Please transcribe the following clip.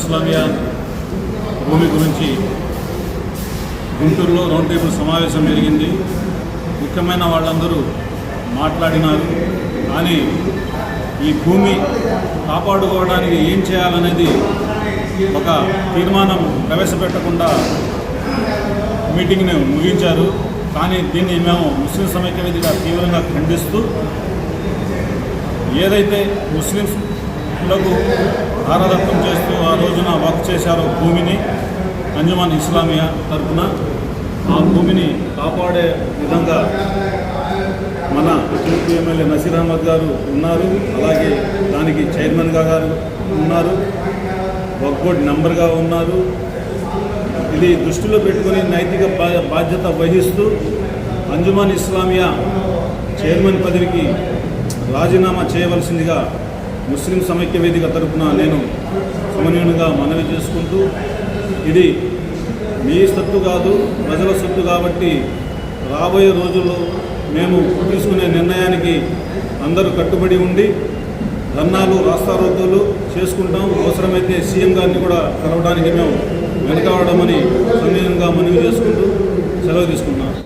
ఇస్లామియా భూమి గురించి గుంటూరులో రౌండ్ టేబుల్ సమావేశం జరిగింది. ముఖ్యమైన వాళ్ళందరూ మాట్లాడినారు. కానీ ఈ భూమి కాపాడుకోవడానికి ఏం చేయాలనేది ఒక తీర్మానం ప్రవేశపెట్టకుండా మీటింగ్ని ముగించారు. కానీ దీన్ని మేము ముస్లిం సమైక్యవేదిగా తీవ్రంగా ఖండిస్తూ ఏదైతే ముస్లిం ముస్లింలకు దారదత్తం చేస్తూ ఆ రోజున వర్క్ చేశారు భూమిని అంజమాన్ ఇస్లామియా తరఫున ఆ భూమిని కాపాడే విధంగా మన తూర్పు ఎమ్మెల్యే నసీర్ అహ్మద్ గారు ఉన్నారు. అలాగే దానికి చైర్మన్గా గారు ఉన్నారు. వర్క్ బోర్డ్ నెంబర్గా ఉన్నారు. ఇది దృష్టిలో పెట్టుకుని నైతిక బాధ్యత వహిస్తూ అంజుమాన్ ఇస్లామియా చైర్మన్ పదవికి రాజీనామా చేయవలసిందిగా ముస్లిం సమైక్య వేదిక తరఫున నేను సమన్వయంగా మనవి చేసుకుంటూ ఇది మీ సత్తు కాదు ప్రజల సత్తు కాబట్టి రాబోయే రోజుల్లో మేము తీసుకునే నిర్ణయానికి అందరూ కట్టుబడి ఉండి ధర్నాలు రాస్తారోకోలు చేసుకుంటాం. అవసరమైతే సీఎం గారిని కూడా కలవడానికి మేము వెనకవడమని సమయంగా మనవి చేసుకుంటూ సెలవు తీసుకుంటున్నాం.